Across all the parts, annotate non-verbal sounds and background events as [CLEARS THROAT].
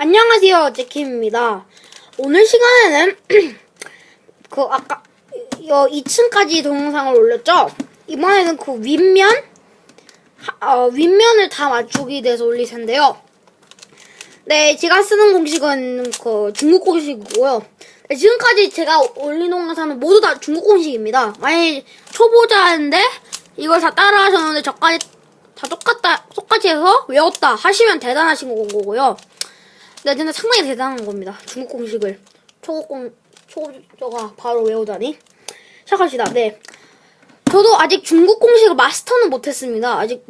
안녕하세요, 제킴입니다. 오늘 시간에는 [CLEARS THROAT] 그 아까 어, 2층까지 동영상을 올렸죠. 이번에는 그 윗면 하- 어, 윗면을 다 맞추기 대해서 올릴 텐데요. 네, 제가 쓰는 공식은 그 중국 공식이고요. 네, 지금까지 제가 올린 동영상은 모두 다 중국 공식입니다. 만약 초보자인데 이걸 다 따라하셨는데 저까지 다 똑같다, 똑같이 해서 외웠다 하시면 대단하신 거고요. 네, 근데 상당히 대단한 겁니다. 중국 공식을 초보공 초보자가 바로 외우다니. 시작합시다. 네, 저도 아직 중국 공식을 마스터는 못했습니다. 아직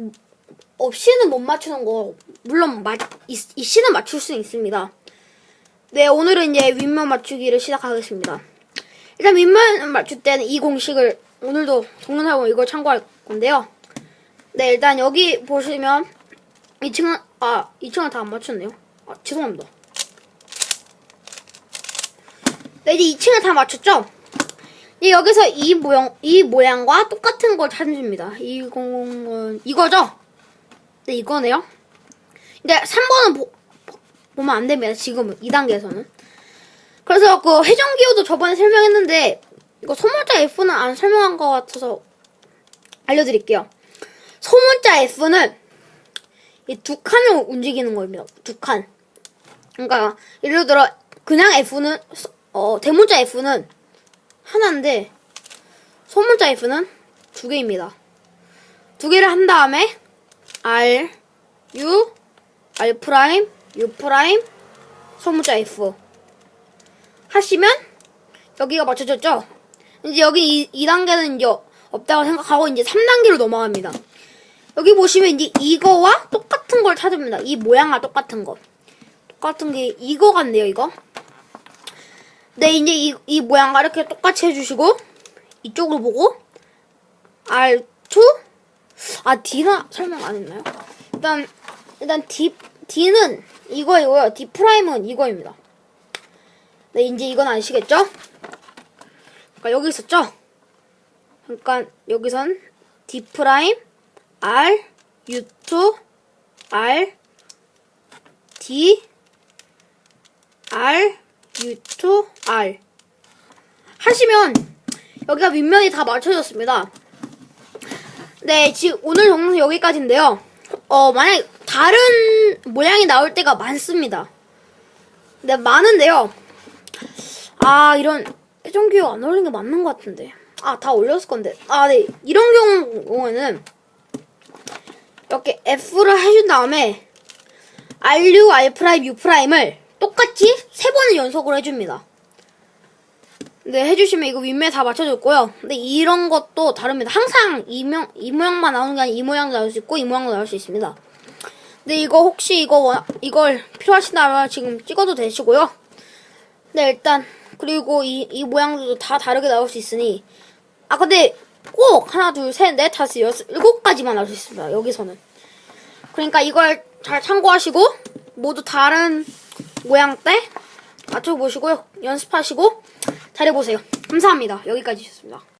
없이는 못 맞추는 거 물론 마, 이, 이 씨는 맞출 수 있습니다. 네, 오늘은 이제 윗면 맞추기를 시작하겠습니다. 일단 윗면 맞출 때는 이 공식을 오늘도 동영상으로 이걸 참고할 건데요. 네, 일단 여기 보시면 2층은 아 2층은 다 안 맞췄네요. 아 죄송합니다. 네, 이제 2층을 다 맞췄죠? 이제 여기서 이 모양 이 모양과 똑같은 걸 찾습니다. 이거는 이거죠? 네, 이거네요. 근데 3번은 보, 보면 안 됩니다. 지금은 2단계에서는. 그래서 그 회전 기호도 저번에 설명했는데 이거 소문자 F는 안 설명한 것 같아서 알려드릴게요. 소문자 F는 이 두 칸을 움직이는 겁니다. 두 칸. 그러니까 예를 들어 그냥 F는 소- 어, 대문자 F는 하나인데 소문자 F는 두 개입니다. 두 개를 한 다음에 R, U, R 프라임, U 프라임, 소문자 F 하시면 여기가 맞춰졌죠? 이제 여기 이, 2단계는 이제 없다고 생각하고 이제 3단계로 넘어갑니다. 여기 보시면 이제 이거와 똑같은 걸 찾습니다. 이 모양과 똑같은 거. 똑같은 게 이거 같네요, 이거. 네, 이제 이, 이 모양과 이렇게 똑같이 해주시고 이쪽을 보고 R2 아 D는 설명 안 했나요? 일단 일단 D D는 이거이고요. D 프라임은 이거입니다. 네, 이제 이건 아시겠죠? 그러니까 여기 있었죠? 그러니까 여기선 D 프라임 R U2 R D R U2 R 하시면 여기가 윗면이 다 맞춰졌습니다. 네, 지금 오늘 동영상 여기까지인데요. 어, 만약 다른 모양이 나올 때가 많습니다. 네, 많은데요. 아, 이런 회전기호 안 올린 게 맞는 것 같은데. 아, 다 올렸을 건데. 아, 네. 이런 경우에는 이렇게 F를 해준 다음에 RU, R 프라임, U 프라임을 똑같이 세 번을 연속으로 해줍니다. 네, 해주시면 이거 윗면 다 맞춰줬고요. 근데 이런 것도 다릅니다. 항상 이, 명, 이 모양만 나오는 게 아니라 이 모양도 나올 수 있고 이 모양도 나올 수 있습니다. 근데 이거 혹시 이거 원- 이걸 필요하시다면 지금 찍어도 되시고요. 네, 일단 그리고 이, 이 모양들도 다 다르게 나올 수 있으니 아 근데 꼭 하나 둘 셋 넷 다섯 여섯 일곱 가지만 나올 수 있습니다. 여기서는 그러니까 이걸 잘 참고하시고 모두 다른 모양대 맞춰보시고요. 연습하시고 잘해보세요. 감사합니다. 여기까지였습니다.